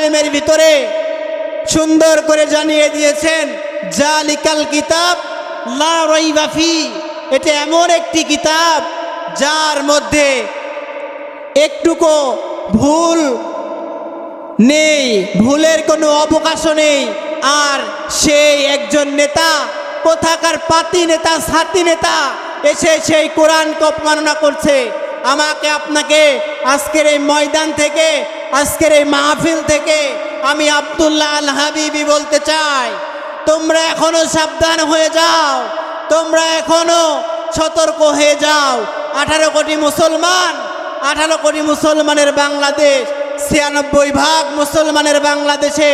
কারিমের ভিতরে সুন্দর করে জানিয়ে দিয়েছেন, জালিকাল কিতাব লা এটা এমন একটি কিতাব যার মধ্যে একটুকু ভুল নেই, ভুলের কোনো অবকাশ নেই। আর সেই একজন নেতা, কোথাকার পাতি নেতা সাথী নেতা এসে সেই কোরআনকে অপমাননা করছে। আমাকে আপনাকে আজকের এই ময়দান থেকে আজকের এই মাহফিল থেকে আমি আব্দুল্লাহ আল হাবিবি বলতে চাই, তোমরা এখনও সাবধান হয়ে যাও, তোমরা এখনও সতর্ক হয়ে যাও। আঠারো কোটি মুসলমান, আঠারো কোটি মুসলমানের বাংলাদেশ, ছিয়ানব্বই ভাগ মুসলমানের বাংলাদেশে।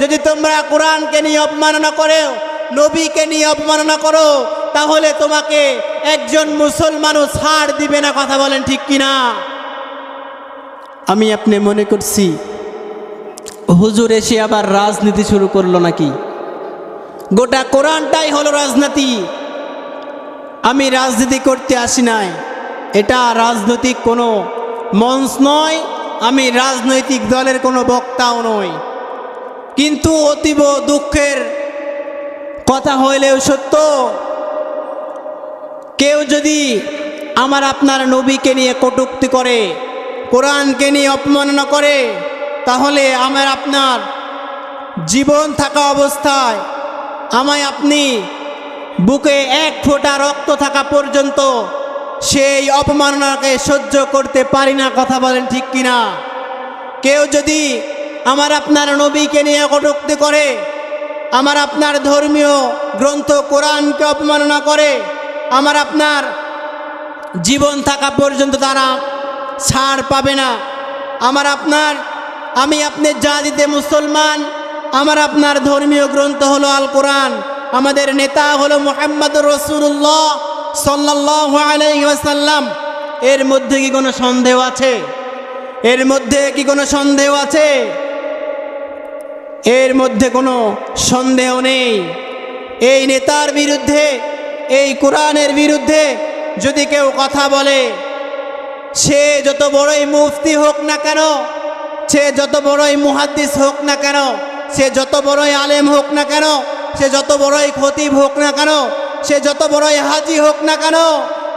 যদি তোমরা কোরআনকে নিয়ে অপমাননা করো নবীকে নিয়ে অপমাননা করো, তাহলে তোমাকে একজন মুসলমানও ছাড় দিবে না, কথা বলেন ঠিক কিনা? আমি আপনি মনে করছি, হুজুর এসে আবার রাজনীতি শুরু করল নাকি? গোটা কোরআনটাই হলো রাজনীতি। আমি রাজনীতি করতে আসি নাই। এটা রাজনৈতিক কোনো মঞ্চ নয়, আমি রাজনৈতিক দলের কোনো বক্তাও নই। কিন্তু অতীব দুঃখের কথা হইলেও সত্য, কেউ যদি আমার আপনার নবীকে নিয়ে কটুক্তি করে কোরআনকে নিয়ে অপমাননা করে, তাহলে আমার আপনার জীবন থাকা অবস্থায় আমায় আপনি বুকে এক ফোঁটা রক্ত থাকা পর্যন্ত সেই অপমাননাকে সহ্য করতে পারি না, কথা বলেন ঠিক কিনা? কেউ যদি আমার আপনার নবীকে নিয়ে কটুক্তি করে, আমার আপনার ধর্মীয় গ্রন্থ কোরআনকে অপমাননা করে, আমার আপনার জীবন থাকা পর্যন্ত তারা ছাড় পাবে না। আমার আপনার, আমি আপনি জাতিতে মুসলমান, আমার আপনার ধর্মীয় গ্রন্থ হলো আল কোরআন আমাদের নেতা হলো মোহাম্মদ রসুল্লাহ সাল্লাহ আলাইসাল্লাম এর মধ্যে কি কোনো সন্দেহ আছে? এর মধ্যে কি কোনো সন্দেহ আছে? এর মধ্যে কোনো সন্দেহ নেই। এই নেতার বিরুদ্ধে, এই কোরআনের বিরুদ্ধে যদি কেউ কথা বলে সে যত বড়ই মুফতি হোক না কেন, সে যত বড়ই মুহাদ্দিস হোক না কেন, সে যত বড়ই আলেম হোক না কেন, সে যত বড়ই খতিব হোক না কেন, সে যত বড়ই হাজি হোক না কেন,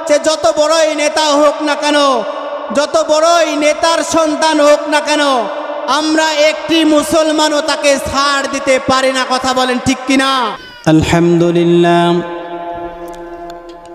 সে যত বড়ই নেতা হোক না কেন, যত বড়ই নেতার সন্তান হোক না কেন, আমরা একটি মুসলমানও তাকে ছাড় দিতে পারি না, কথা বলেন ঠিক কিনা? আলহামদুলিল্লাহ।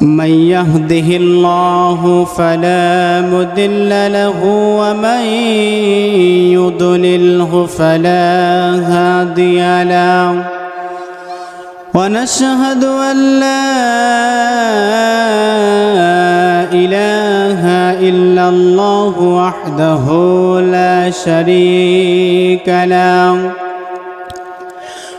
من يهده الله فلا مضل له ومن يضلله فلا هادي له. ونشهد أن لا إله إلا الله وحده لا شريك له.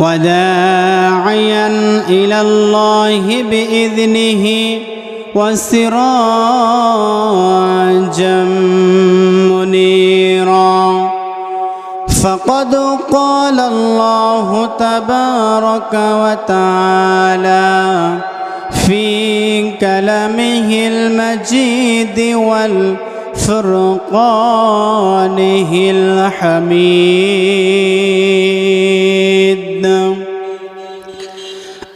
وداعيا إلى الله بإذنه وسراجا منيرا. فقد قال الله تبارك وتعالى في كلامه المجيد والفرقانه الحميد.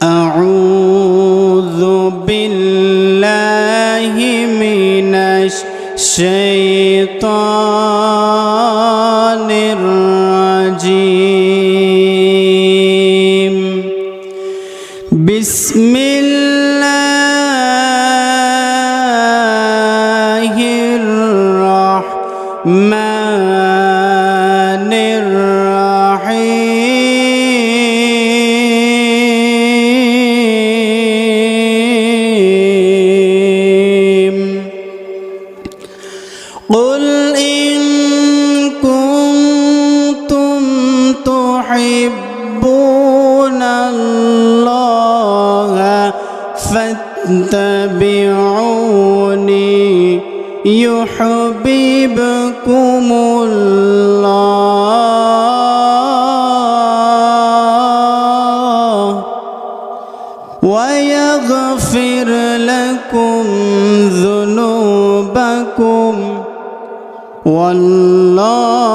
أعوذ بالله من الشيطان ويغفر لكم ذنوبكم والله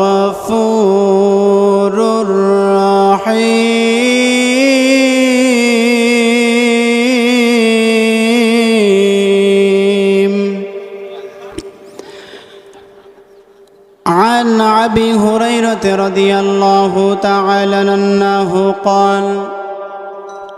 غفور رحيم. عن أبي هريرة رضي الله تعالى عنه قال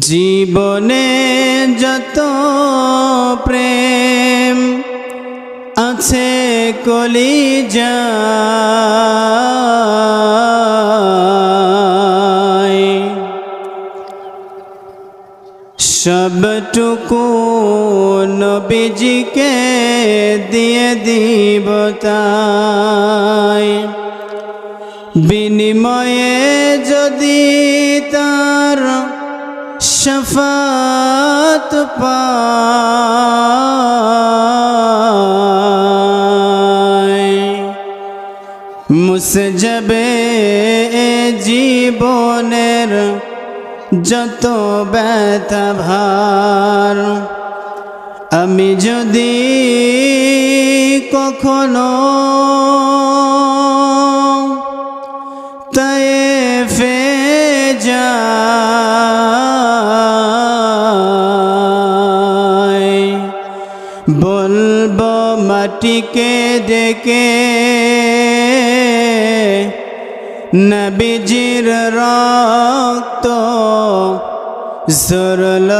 জীবনে যত প্রেম আছে কলি সবটুকু নবীজিকে দিয়ে দিব তাই। বিনিময়ে যদি শফাত পায় মুসে যাবে জীবনের যত ব্যথা ভার আমি যদি কখনো মাটিকে ডেকে নবীজির রক্ত সরল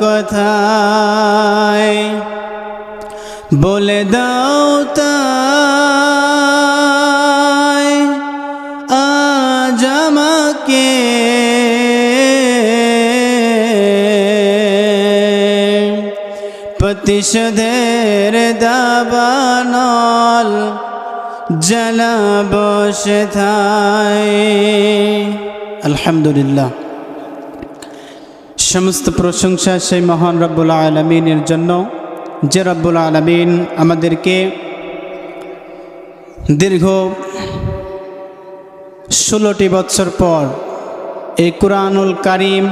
কথায় বলে দাও তাই প্রতিশোধের দাবানল জ্বালা বসে আলহামদুলিল্লাহ। সমস্ত প্রশংসা সেই মহান রব্বুল আলমিনের জন্য, যে রব্বুল আলমিন আমাদেরকে দীর্ঘ ষোলোটি বছর পর এই কুরআনুল কারিম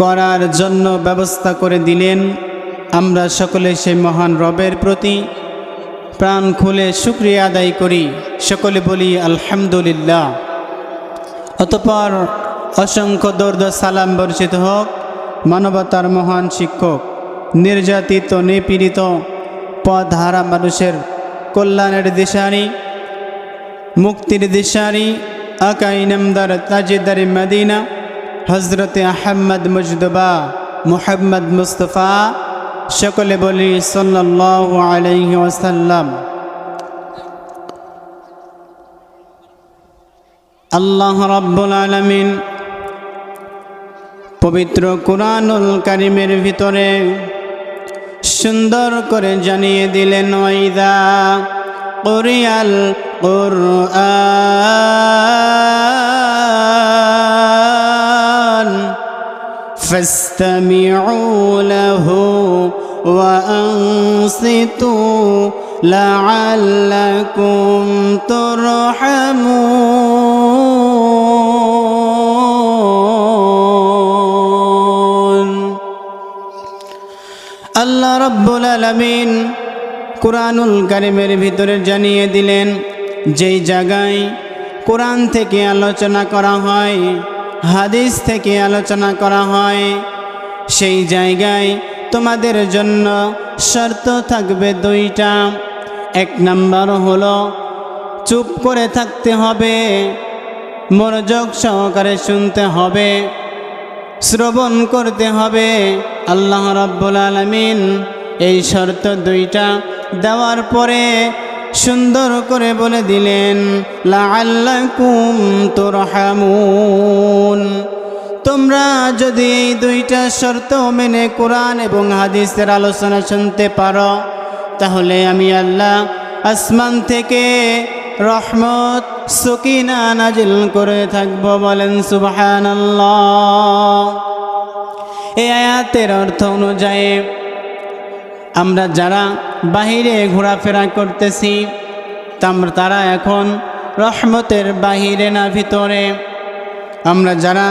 করার জন্য ব্যবস্থা করে দিলেন। আমরা সকলে সেই মহান রবের প্রতি প্রাণ খুলে শুক্রিয়া আদায় করি। সকলে বলি, আলহামদুলিল্লাহ। অতপর অসংখ্য দর্দ সালাম বর্ষিত হোক, মানবতার মহান শিক্ষক, নির্যাতিত, নিপীড়িত, পথহারা মানুষের কল্যাণের দিশারি, মুক্তির দিশারি, আকাই নামদার তাজিদার মদিনা হজরতে আহম্মদ মুজদবা মুহাম্মদ মুস্তফা সকলে বলি সাল্লাল্লাহু আলাইহি ওয়াসাল্লাম। আল্লাহ রাব্বুল আলামিন পবিত্র কুরআনুল কারিমের ভিতরে সুন্দর করে জানিয়ে দিলেন, ওয়াইদা কুরিয়াল কুরআন। فاستمعوا له وأنصتوا لعلكم ترحمون আল্লাহ রব্বুল আলমিন কুরআনুল কারিমের ভিতরে জানিয়ে দিলেন যেই জায়গায় কোরআন থেকে আলোচনা করা হয় হাদিস থেকে আলোচনা করা হয়। সেই জায়গায় তোমাদের জন্য শর্ত থাকবে দুইটা। এক নাম্বার হলো, চুপ করে থাকতে হবে, মনোযোগ সহকারে শুনতে হবে, শ্রবণ করতে হবে। আল্লাহ রাব্বুল আলমিন এই শর্ত দুইটা দেওয়ার পরে সুন্দর করে বলে দিলেন তোমরা যদি এই দুইটা শর্ত মেনে কোরআন এবং হাদিসের আলোচনা শুনতে পারো, তাহলে আমি আল্লাহ আসমান থেকে রহমত, সকিনা নাজিল করে থাকব বলেন, সুবহানাল্লাহ। এই আয়াতের অর্থ অনুযায়ী আমরা যারা বাহিরে ঘোরাফেরা করতেছি। তারা এখন রহমতের বাহিরে না ভিতরে। আমরা যারা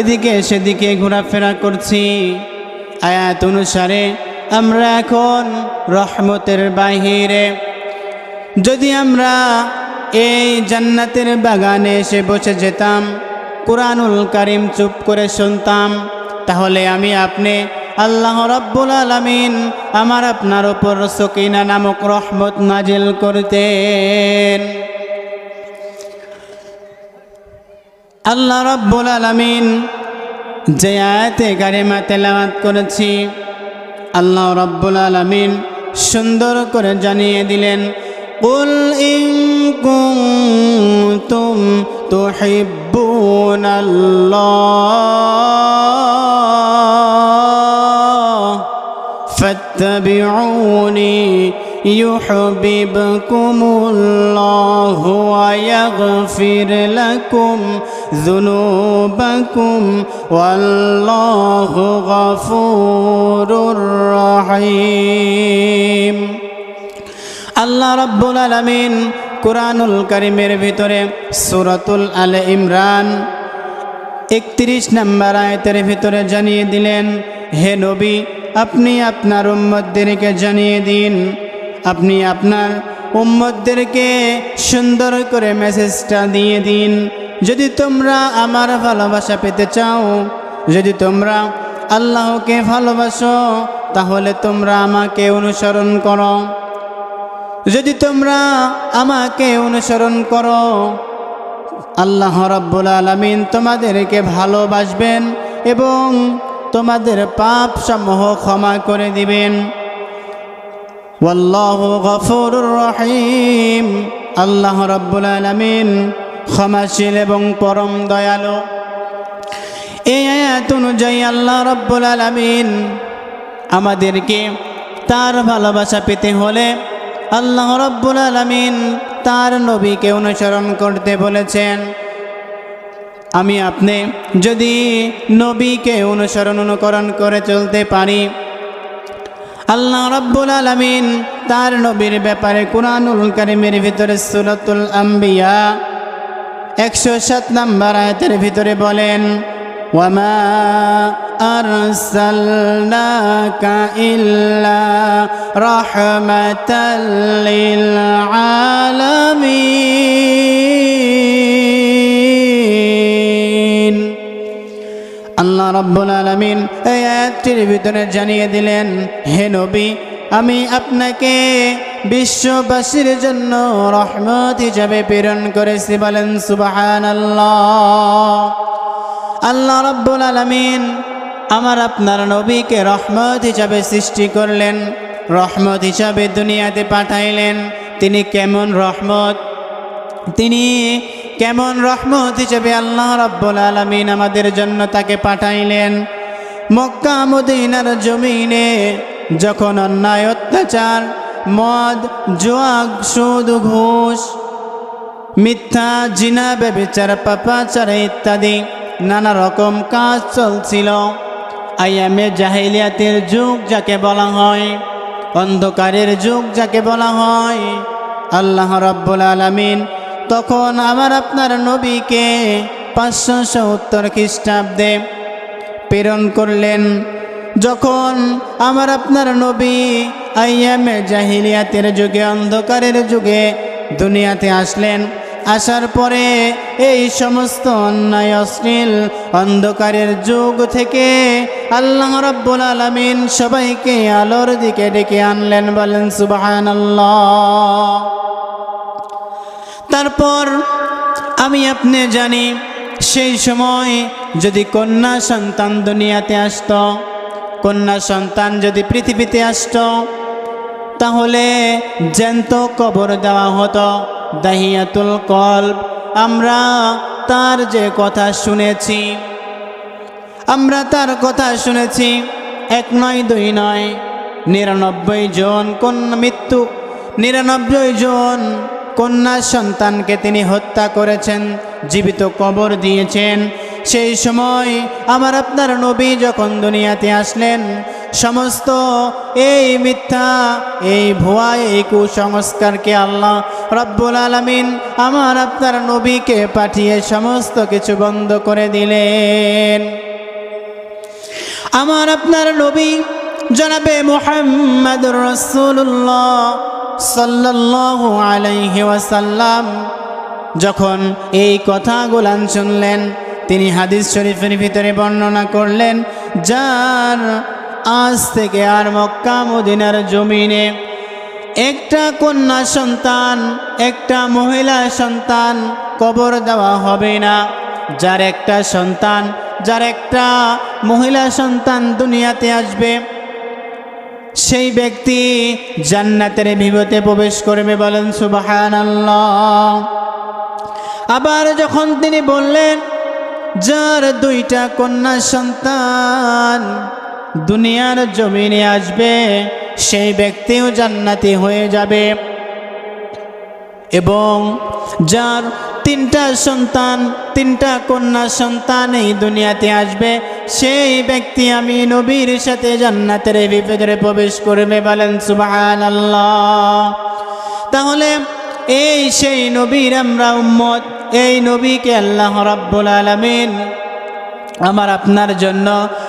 এদিকে সেদিকে ঘোরাফেরা করছি, আয়াত অনুসারে আমরা এখন রহমতের বাহিরে। যদি আমরা এই জান্নাতের বাগানে এসে বসে যেতাম, কোরআনুল কারিম চুপ করে শুনতাম, তাহলে আমি আপনি আল্লাহ রব্বুল আলমিন আমার আপনার ওপর সকিনা নামক রহমত নাজিল করতেন আল্লাহ রব্বুল আলমিন যে আয়াতে কারিমা তেলাওয়াত করেছি আল্লাহ রব্বুল আলমিন সুন্দর করে জানিয়ে দিলেন قل إن كنتم تحبون الله فاتبعوني يحببكم الله ويغفر لكم ذنوبكم والله غفور رحيم আল্লাহ রাব্বুল আলামিন কোরআনুল কারিমের ভিতরে সূরাতুল আলে ইমরান একত্রিশ নম্বর আয়তের ভিতরে জানিয়ে দিলেন হে নবী আপনি আপনার উম্মতদেরকে জানিয়ে দিন। আপনি আপনার উম্মতদেরকে সুন্দর করে মেসেজটা দিয়ে দিন। যদি তোমরা আমার ভালোবাসা পেতে চাও, যদি তোমরা আল্লাহকে ভালোবাসো, তাহলে তোমরা আমাকে অনুসরণ করো। যদি তোমরা আমাকে অনুসরণ করো, আল্লাহ রব্বুল আলমিন তোমাদেরকে ভালোবাসবেন এবং তোমাদের পাপ সমূহ ক্ষমা করে দিবেন। রহিম। আল্লাহ রব্বুল আলমিন ক্ষমাশীল এবং পরম দয়ালু। এই আয়াত অনুযায়ী আল্লাহ রব্বুল আলমিন আমাদেরকে তার ভালোবাসা পেতে হলে আল্লাহ রব্বুল আলমিন তার নবীকে অনুসরণ করতে বলেছেন। আমি আপনি যদি নবীকে অনুসরণ অনুকরণ করে চলতে পারি আল্লাহ রব্বুল আলমিন তার নবীর ব্যাপারে কোরআনুল কারিমের ভিতরে সুরতুল আম্বিয়া একশো সাত নম্বর আয়তের ভিতরে বলেন ওয়ামা أرسلناك إلا رحمة للعالمين আল্লাহ রব্বুল আলমিন এই আয়াতটির ভিতরে জানিয়ে দিলেন, হে নবী, আমি আপনাকে বিশ্ববাসীর জন্য রহমত হিসাবে প্রেরণ করেছি। বলেন সুবাহান আল্লাহ রব্বুল আলমিন আমার আপনার নবীকে রহমত হিসাবে সৃষ্টি করলেন, রহমত হিসাবে দুনিয়াতে পাঠাইলেন। তিনি কেমন রহমত তিনি কেমন রহমত হিসেবে আল্লাহ রব্বুল আলমিন আমাদের জন্য তাকে পাঠাইলেন। মক্কা মদিনার জমিনে যখন অন্যায় অত্যাচার, মদ জোয়া সুদ, ঘুষ, মিথ্যা, জিনা বেবিচার পাপাচার ইত্যাদি নানা রকম কাজ চলছিল। আইয়ামে জাহিলিয়াতের যুগ যাকে বলা হয়, অন্ধকারের যুগ যাকে বলা হয়, আল্লাহ রব্বুল আলমিন তখন আমার আপনার নবীকে পাঁচশো সত্তর খ্রিস্টাব্দে প্রেরণ করলেন। যখন আমার আপনার নবী আইয়ামে জাহিলিয়াতের যুগে, অন্ধকারের যুগে দুনিয়াতে আসলেন, আসার পরে এই সমস্ত অন্যায়, অশ্লীল, অন্ধকারের যুগ থেকে আল্লাহ রব্বুল আলমিন সবাইকে আলোর দিকে ডেকে আনলেন, বলেন সুবাহান তারপর আমি আপনি জানি সেই সময় যদি কন্যা সন্তান দুনিয়াতে আসত, কন্যা সন্তান যদি পৃথিবীতে আসত, তাহলে জ্যান্ত কবর দেওয়া হতো, দাহিয়াতুল কল্ব। আমরা তার যে কথা শুনেছি, আমরা তার কথা শুনেছি, এক নয়, দুই নয়, নিরানব্বই জন কন্যা মৃত্যু, নিরানব্বই জন কন্যা সন্তানকে তিনি হত্যা করেছেন, জীবিত কবর দিয়েছেন। সেই সময় আমার আপনার নবী যখন দুনিয়াতে আসলেন, সমস্ত এই মিথ্যা, এই ভুয়া, এই কুসংস্কারকে আল্লাহ রব্বুল আলমিন আমার আপনার নবীকে পাঠিয়ে সমস্ত কিছু বন্ধ করে দিলেন। আমার আপনার নবী জনাবে মোহাম্মদ রসুল্লাহ সাল্লাল্লাহু আলাইহি ওয়াসাল্লাম যখন এই কথাগুলান শুনলেন, তিনি হাদিস শরীফের ভিতরে বর্ণনা করলেন, যার আজ থেকে আর মক্কা মদিনার জমিনে একটা কন্যা সন্তান, একটা মহিলা সন্তান কবর দেওয়া হবে না। যার একটা সন্তান, যার একটা মহিলা সন্তান দুনিয়াতে আসবে সেই ব্যক্তি জান্নাতের বিভতে প্রবেশ করবে বলেন সুবাহান আবার যখন তিনি বললেন, যার দুইটা কন্যা সন্তান দুনিয়ার জমিনে আসবে, সেই ব্যক্তিও জান্নাতি হয়ে যাবে। এবং যার তিনটা সন্তান, তিনটা কন্যা সন্তান এই দুনিয়াতে আসবে সেই ব্যক্তি আমি নবীর সাথে জান্নাতের বিপদে প্রবেশ করবে বলেন সুবাহান তাহলে এই সেই নবীর আমরা উম্মত, এই নবীকে আল্লাহ রাব্বুল আলমিন আমার আপনার জন্য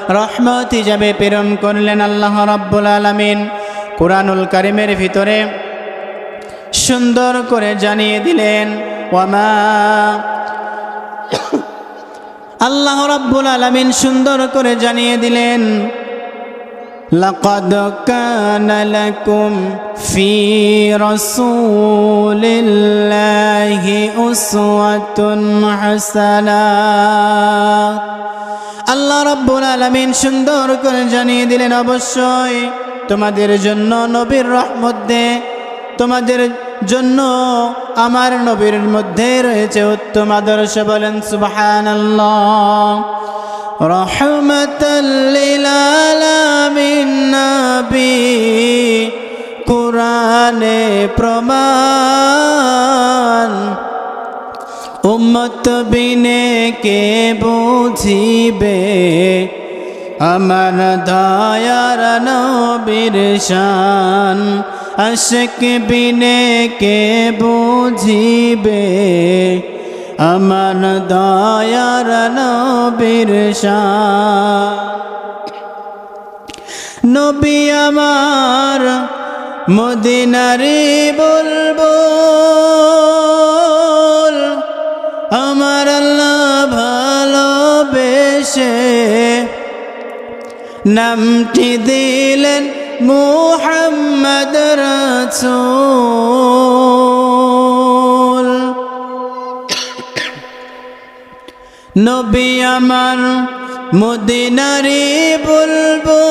রহমত হিসাবে প্রেরণ করলেন আল্লাহ রাব্বুল আলমিন। কোরআনুল কারিমের ভিতরে সুন্দর করে জানিয়ে দিলেন ওয়ামা আল্লাহ রাব্বুল আলামিন সুন্দর করে জানিয়ে দিলেন لقد كان لكم في رسول الله أسوة حسنة আল্লাহ রাব্বুল আলামিন সুন্দর করে জানিয়ে দিলেন অবশ্যই তোমাদের জন্য নবীর রহমত দে তোমাদের জন্য আমার নবীর মধ্যে রয়েছে উত্তম আদর্শ বলেন সুবহান রহমতাল্লিলালামিন নবী, কোরআনে প্রমাণ। উম্মত বিনে কে বুঝিবে? আমার দয়ার নবীর শান। আশক বিনে কে বুঝিবে? আমার দয়ার নবীর নবী আমার মদিনারি বলব আমার আল্লাহ ভালোবেসে নামটি দিলেন মুহাম্মদ। রাসূল নবী আমার মদিনারি বুলবুল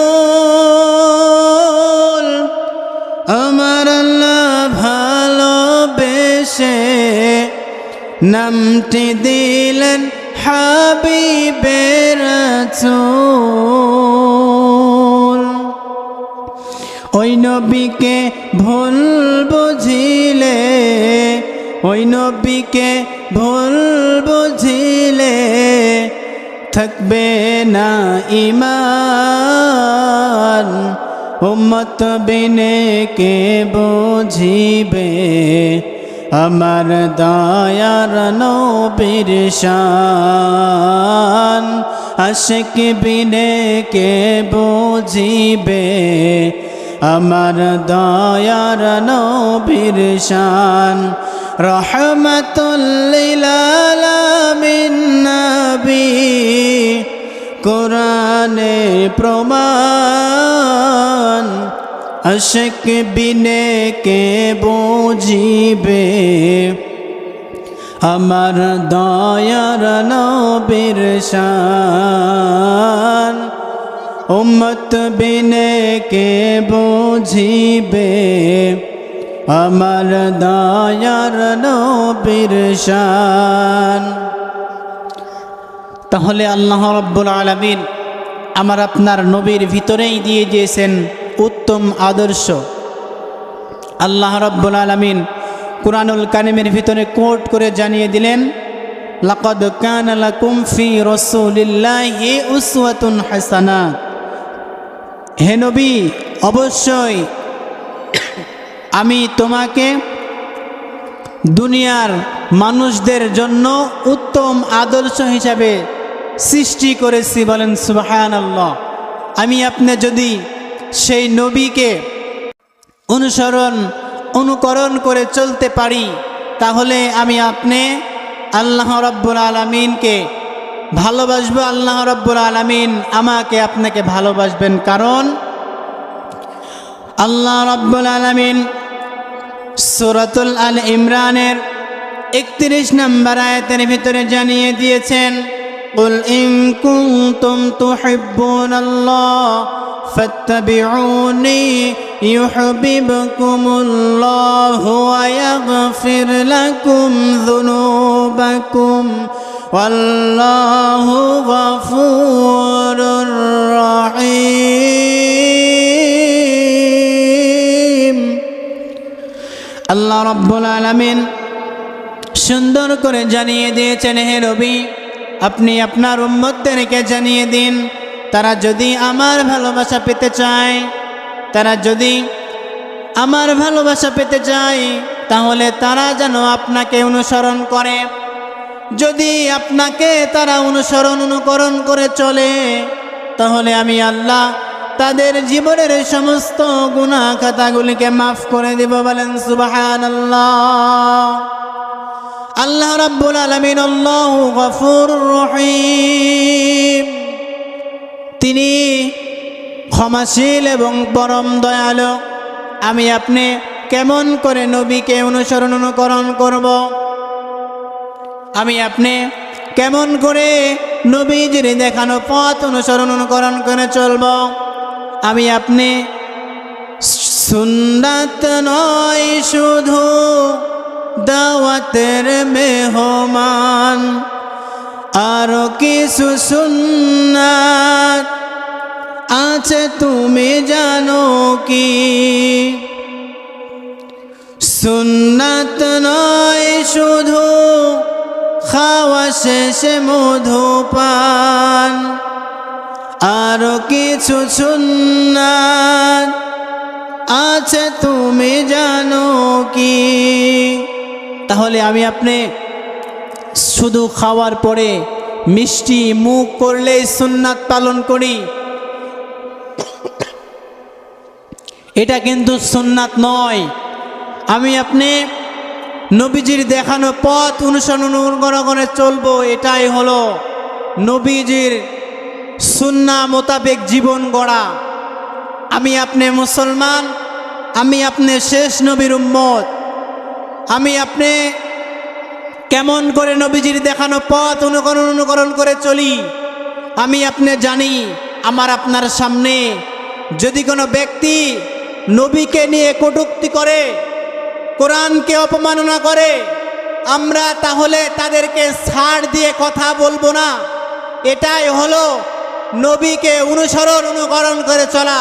আমার আল্লাহ ভালোবেসে নামটি দিলেন হাবিবের রাসূল ওই নবীকে ভুল বুঝিলে, ওই নবীকে ভুল বুঝিলে, থাকবে না ইমান উম্মত বিনে কে বুঝিবে? আমার দয়ার নবীর শান। আশিক বিনে কে বুঝিবে? আমার দয়ার নবীর শান। রহমতুল্লিলামিন নবী। কোরআনে প্রমাণ, আশক বিনে কে বুঝিবে? আমার দয়ার নবীর শান। উম্মত বিনে কে বুঝিবে? আমার দয়ার নবীর শান। তাহলে আল্লাহ রব্বুল আলমিন আমার আপনার নবীর ভিতরেই দিয়ে দিয়েছেন উত্তম আদর্শ। আল্লাহ রব্বুল আলমিন কুরআনুল কারিমের ভিতরে কোট করে জানিয়ে দিলেন, লাকদ কান লাকুম ফি রাসূলিল্লাহি উসওয়াতুন হাসানা হে নবী, অবশ্যই আমি তোমাকে দুনিয়ার মানুষদের জন্য উত্তম আদর্শ হিসাবে সৃষ্টি করেছি বলেন সুবাহান আল্লাহ আমি আপনি যদি সেই নবীকে অনুসরণ, অনুকরণ করে চলতে পারি, তাহলে আমি আপনি আল্লাহ রব্বুল আলমিনকে ভালোবাসবো আল্লাহ রব্বুল আলমিন আমাকে আপনাকে ভালোবাসবেন কারণ আল্লাহ রব্বুল আলমিন সুরতুল আল ইমরানের একত্রিশ নম্বর আয়াতের ভিতরে জানিয়ে দিয়েছেন قل إن كنتم تحبون الله فاتبعوني يحببكم الله ويغفر لكم ذنوبكم والله غفور رحيم আল্লাহ রব্বুল আলমিন সুন্দর করে জানিয়ে দিয়েছেন হে রবি আপনি আপনার উম্মতদেরকে জানিয়ে দিন তারা যদি আমার ভালোবাসা পেতে চায় তারা যদি আমার ভালোবাসা পেতে চায় তাহলে তারা যেন আপনাকে অনুসরণ করে যদি আপনাকে তারা অনুসরণ অনুকরণ করে চলে, তাহলে আমি আল্লাহ তাদের জীবনের সমস্ত গুণা খাতাগুলিকে মাফ করে দিব বলেন সুবাহান আল্লাহ আল্লাহ রাব্বুল আলামিন আল্লাহু গফুরুর রহিম। তিনি ক্ষমাশীল এবং পরম দয়ালু। আমি আপনি কেমন করে নবীকে অনুসরণ অনুকরণ করব? আমি আপনি কেমন করে নবীজির দেখানো পথ অনুসরণ অনুকরণ করে চলব? আমি আপনি সুন্নাত নয়, শুধু দাওয়াতের মেহমান। আরও কিছু সুন্নাত আছে, তুমি জানো কি? সুন্নাত নয়, শুধু খাওয়া শেষে মধুপান। আরও কিছু সুন্নাত আছে, তুমি জানো কি? তাহলে আমি আপনি শুধু খাওয়ার পরে মিষ্টি মুখ করলেই সুন্নাত পালন করি। এটা কিন্তু সুন্নাত নয়। আমি আপনি নবীজির দেখানো পথ অনুসরণ করে চলবো, এটাই হলো নবীজির সুন্না মোতাবেক জীবন গড়া। আমি আপনি মুসলমান, আমি আপনি শেষ নবীর উম্মত। আমি আপনি কেমন করে নবীজির দেখানো পথ অনুকরণ অনুকরণ করে চলি, আমি আপনি জানি, আমার আপনার সামনে। যদি কোনো ব্যক্তি নবীকে নিয়ে কটুক্তি করে কোরআনকে অপমাননা করে, আমরা তাহলে তাদেরকে ছাড় দিয়ে কথা বলব না। এটাই হলো নবীকে অনুসরণ, অনুকরণ করে চলা।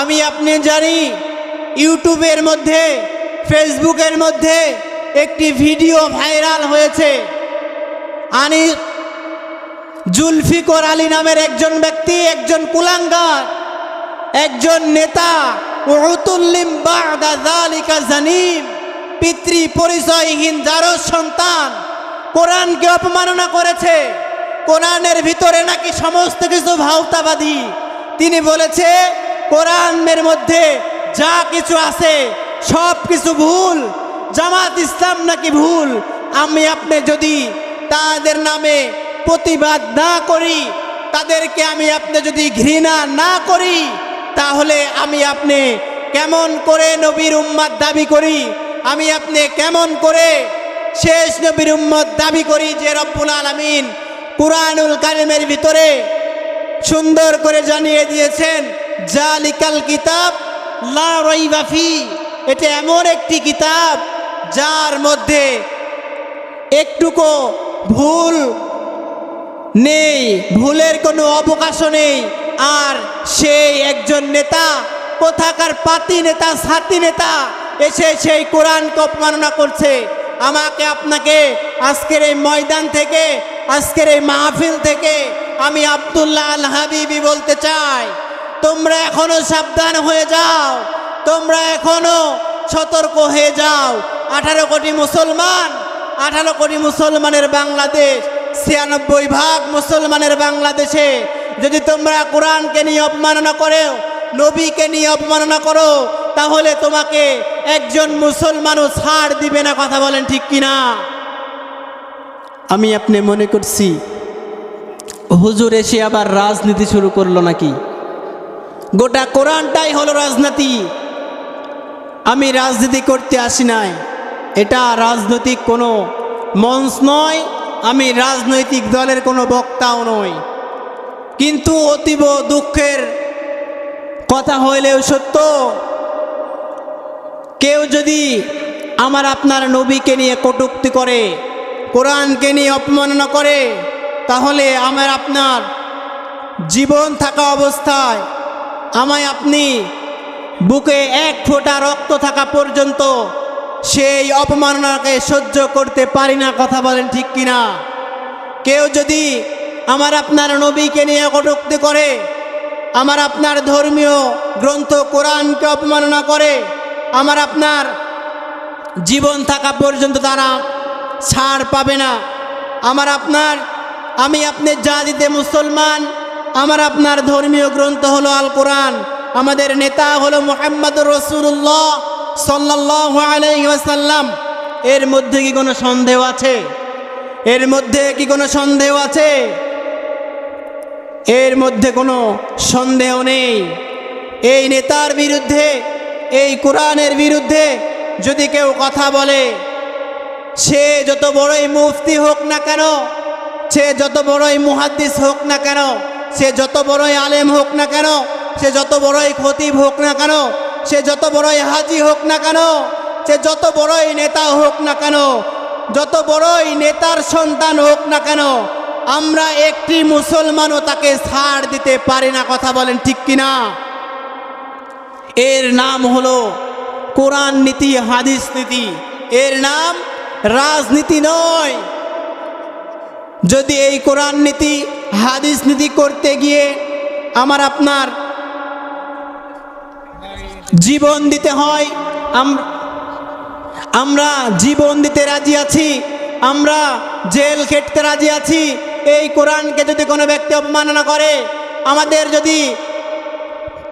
আমি, আপনি জানি, ইউটিউবের মধ্যে, ফেসবুকের মধ্যে একটি ভিডিও ভাইরাল হয়েছে। আনি জুলফিকর আলী নামের একজন ব্যক্তি, একজন কুলাঙ্গার, একজন নেতা উতুল্লিম বাদা যালিকা জানিম। পিতৃ পরিচয়হীন যারও সন্তান কোরআনকে অপমাননা করেছে। কোরআনের ভিতরে নাকি সমস্ত কিছু ভাওতাবাদী। তিনি বলেছে, কোরআনের মধ্যে যা কিছু আছে, সব কিছু ভুল, জামাত ইসলাম নাকি ভুল। আমি আপনি যদি তাদের নামে প্রতিবাদ না করি, তাদেরকে আমি আপনি যদি ঘৃণা না করি তাহলে আমি আপনি কেমন করে নবীর উম্মাদ দাবি করি? আমি আপনি কেমন করে শেষ নবীর উম্মত দাবি করি যে রব্বুল আলমিন কুরআনুল কারিমের ভিতরে সুন্দর করে জানিয়ে দিয়েছেন, জালিকাল কিতাব লা রাইবা ফি। এটা এমন একটি কিতাব যার মধ্যে একটুকু ভুল নেই, ভুলের কোনো অবকাশও নেই। আর সেই একজন নেতা, কোথাকার পাতি নেতা, সাতি নেতা, এসে সেই কোরআনকে অপমাননা করছে। আমাকে আপনাকে আজকের এই ময়দান থেকে, আজকের এই মাহফিল থেকে আমি আব্দুল্লাহ আল হাবিবি বলতে চাই। তোমরা এখনও সাবধান হয়ে যাও, তোমরা এখনও সতর্ক হয়ে যাও। আঠারো কোটি মুসলমান, আঠারো কোটি মুসলমানের বাংলাদেশ, ছিয়ানব্বই ভাগ মুসলমানের বাংলাদেশে যদি তোমরা কোরআনকে নিয়ে অপমাননা করো, নবীকে নিয়ে অপমাননা করো, তাহলে তোমাকে একজন মুসলমানও ছাড় দিবে না, কথা বলেন ঠিক কিনা? আমি আপনি মনে করছি, হুজুর এসে আবার রাজনীতি শুরু করল নাকি? গোটা কোরআনটাই হলো রাজনীতি। আমি রাজনীতি করতে আসি নাই। এটা রাজনৈতিক কোনো মঞ্চ নয়, আমি রাজনৈতিক দলের কোনো বক্তাও নই। কিন্তু অতীব দুঃখের কথা হইলেও সত্য, কেউ যদি আমার আপনার নবীকে নিয়ে কটূক্তি করে, কোরআনকে নিয়ে অপমাননা করে, তাহলে আমার আপনার জীবন থাকা অবস্থায় আমায় আপনি বুকে এক ফোঁটা রক্ত থাকা পর্যন্ত সেই অপমাননাকে সহ্য করতে পারি না, কথা বলেন ঠিক কিনা? কেউ যদি আমার আপনার নবীকে নিয়ে কটুক্তি করে, আমার আপনার ধর্মীয় গ্রন্থ কোরআনকে অপমাননা করে, আমার আপনার জীবন থাকা পর্যন্ত তারা ছাড় পাবে না। আমার আপনার, আমি আপনি যা জাতিতে মুসলমান, আমার আপনার ধর্মীয় গ্রন্থ হলো আল কোরআন আমাদের নেতা হলো মোহাম্মদ রসুল্লাহ সাল্লাহ আলাইসাল্লাম এর মধ্যে কি কোনো সন্দেহ আছে? এর মধ্যে কি কোনো সন্দেহ আছে? এর মধ্যে কোনো সন্দেহ নেই। এই নেতার বিরুদ্ধে, এই কোরআনের বিরুদ্ধে যদি কেউ কথা বলে, সে যত বড়ই মুফতি হোক না কেন, সে যত বড়ই মুহাদ্দিস হোক না কেন, সে যত বড়ই আলেম হোক না কেন, সে যত বড়ই খতিব হোক না কেন, সে যত বড়ই হাজি হোক না কেন, সে যত বড়ই নেতা হোক না কেন, যত বড়ই নেতার সন্তান হোক না কেন আমরা একটি মুসলমানও তাকে ছাড় দিতে পারি না, কথা বলেন ঠিক কিনা? এর নাম হলো কোরআন নীতি, হাদিস নীতি। এর নাম রাজনীতি নয়। যদি এই কোরআন নীতি, হাদিস নীতি করতে গিয়ে আমার আপনার জীবন দিতে হয়, আম- আমরা জীবন দিতে রাজি আছি, আমরা জেল খেটতে রাজি আছি এই কোরআনকে যদি কোনো ব্যক্তি অপমাননা করে, আমাদের যদি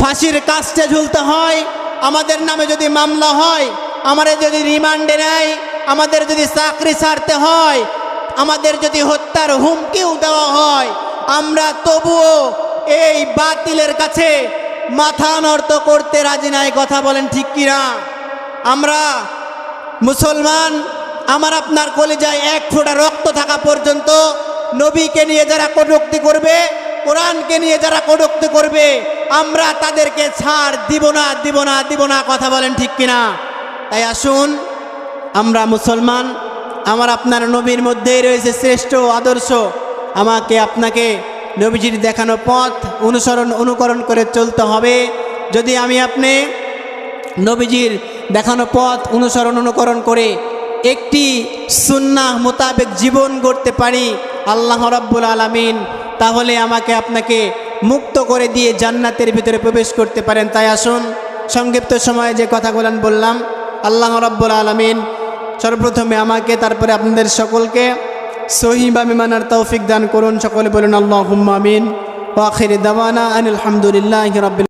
ফাঁসির কাস্টে ঝুলতে হয়, আমাদের নামে যদি মামলা হয় আমাদের যদি রিমান্ডে নেয়, আমাদের যদি চাকরি ছাড়তে হয়, আমাদের যদি হত্যার হুমকিও দেওয়া হয়, আমরা তবুও এই বাতিলের কাছে মাথা নর্ত করতে রাজি নাই, কথা বলেন ঠিক কিনা আমরা মুসলমান, আমার আপনার কলেজায় এক ফোঁটা রক্ত থাকা পর্যন্ত নবীকে নিয়ে যারা কটুক্তি করবে, কোরআনকে নিয়ে যারা কটুক্তি করবে, আমরা তাদেরকে ছাড় দিব না দিব না দিব না, কথা বলেন ঠিক কিনা? তাই আসুন, আমরা মুসলমান, আমার আপনার নবীর মধ্যেই রয়েছে শ্রেষ্ঠ আদর্শ। আমাকে আপনাকে নবীজির দেখানো পথ অনুসরণ, অনুকরণ করে চলতে হবে। যদি আমি আপনি নবীজির দেখানো পথ অনুসরণ, অনুকরণ করে একটি সুন্নাহ মোতাবেক জীবন গড়তে পারি, আল্লাহ রাব্বুল আলামিন, তাহলে আমাকে আপনাকে মুক্ত করে দিয়ে জান্নাতের ভিতরে প্রবেশ করতে পারেন। তাই আসুন, সংক্ষিপ্ত সময়ে যে কথাগুলো বললাম, আল্লাহ রাব্বুল আলামিন সর্বপ্রথমে আমাকে, তারপরে আপনাদের সকলকে সহি মিমানার তৌফিক দান করুন। সকলে বলুন আল্লাহ আমিন। ওয়াখির দাওয়ানা আনিল হামদুলিল্লাহ রবিল